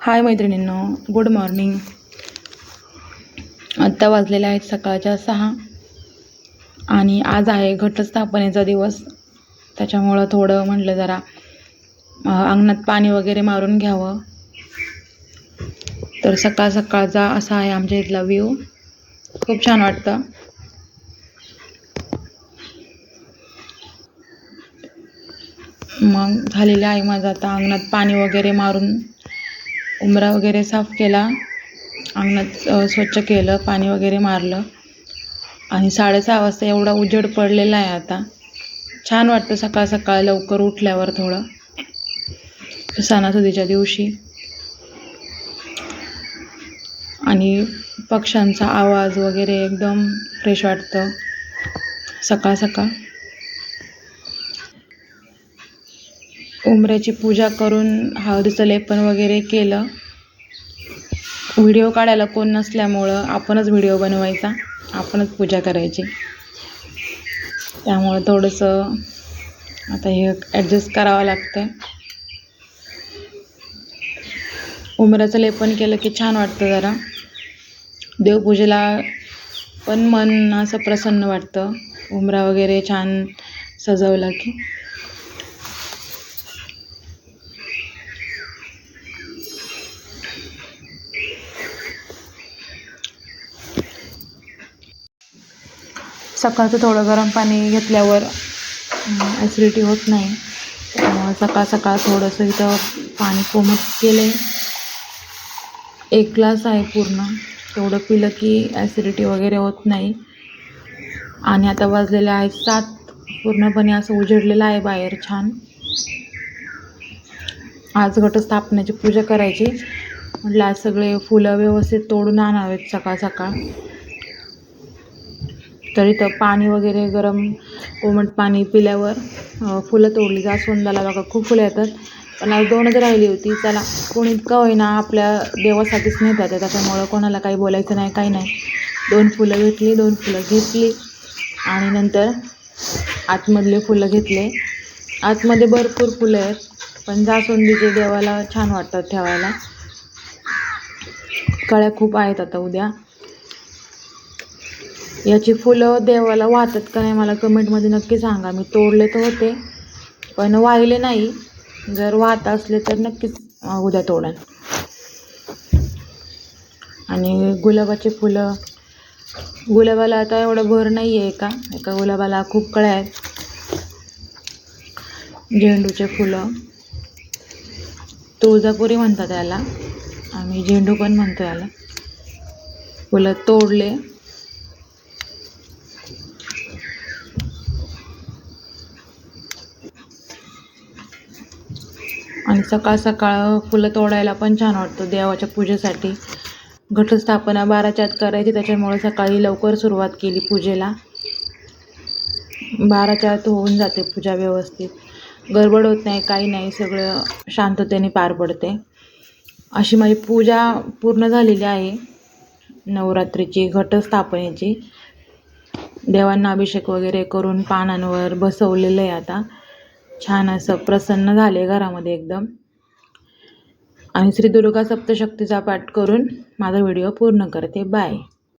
हाय मैत्रिणींनो good morning आत्ता वाजलेल्या आहेत सकाळच्या सहा. आणि आज आहे घटस्थापनेचा दिवस. त्याच्यामुळं थोडं म्हटलं जरा अंगणात पाणी वगैरे मारून घ्यावं. तर सकाळ सकाळचा असा आहे आमच्या इथला व्ह्यू खूप छान वाटतं. मग झालेलं आहे माझं आता अंगणात पाणी वगैरे मारून. उंबरा वगैरे साफ केला. अंगणात स्वच्छ केलं पाणी वगैरे मारलं. आणि साडेसहा वाजता एवढा उजेड पडलेला आहे आता. छान वाटतं सकाळ सकाळ लवकर उठल्यावर थोडं. सणासुदीच्या दिवशी. आणि पक्ष्यांचा आवाज वगैरे एकदम फ्रेश वाटतं. सकाळ सकाळ. उंबऱ्याची पूजा करून हळदीचं लेपन वगैरे केलं. व्हिडिओ काढायला कोण नसल्यामुळं आपणच व्हिडिओ बनवायचा आपणच पूजा करायची. त्यामुळं थोडंसं आता हे ॲडजस्ट करावं लागतं उंबऱ्याचं लेपन केलं की छान वाटतं जरा. देवपूजेला पण मन असं प्रसन्न वाटतं. उंबरा वगैरे छान सजवला की. सकाळचं थोडं गरम पाणी घेतल्यावर ॲसिडिटी होत नाही. सकाळ सकाळ थोडंसं इथं पाणी कोमट केले एक ग्लास आहे पूर्ण. तेवढं पिलं की ॲसिडिटी वगैरे होत नाही. आणि आता वाजलेले आहेत सात. पूर्णपणे असं उजेडलेलं आहे बाहेर छान. आज घटस्थापनेची पूजा करायची. म्हटलं आज सगळे फुलं व्यवस्थित तोडून आणावेत सकाळ सकाळ. तर इथं पाणी वगैरे गरम कोमट पाणी पिल्यावर फुलं तोडली जास्वंदाला बघा खूप फुलं येतात. पण आज दोनच राहिली होती चला कोणी इतकं होईना आपल्या देवासाठीच नेतात. त्याच्यामुळं कोणाला काही बोलायचं नाही काही नाही. दोन फुलं घेतली दोन फुलं घेतली. आणि नंतर आतमधले फुलं घेतले. आतमध्ये भरपूर फुलं आहेत पण जास्वंदीचे देवाला छान वाटतात ठेवायला. कळ्या खूप आहेत आता उद्या. याची फुलं देवाला वाहतात का नाही मला कमेंटमध्ये नक्की सांगा. मी तोडले तर होते पण वाहिले नाही. जर वाहत असले तर नक्कीच उद्या तोडन. आणि गुलाबाचे फुलं गुलाबाला आता एवढं भर नाही आहे का? एका गुलाबाला खूप कळ्या आहेत. झेंडूचे फुलं. तुळजापुरी म्हणतात याला. आम्ही झेंडू पण म्हणतो याला. फुलं तोडले. आणि सकाळ सकाळ फुलं तोडायला पण छान वाटतं देवाच्या पूजेसाठी. घटस्थापना बाराच्या आत करायची त्याच्यामुळे सकाळी लवकर सुरुवात केली पूजेला. बाराच्या आत होऊन जाते पूजा व्यवस्थित. गडबड होत नाही काही नाही सगळं शांततेने पार पडते. अशी माझी पूजा पूर्ण झालेली आहे नवरात्रीची घटस्थापनेची. देवांना अभिषेक वगैरे करून पानांवर बसवलेलं आहे आता. छान असं प्रसन्न झाले घरामध्ये एकदम. आणि श्री दुर्गा सप्तशक्तीचा पाठ करून माझा व्हिडिओ पूर्ण करते. बाय.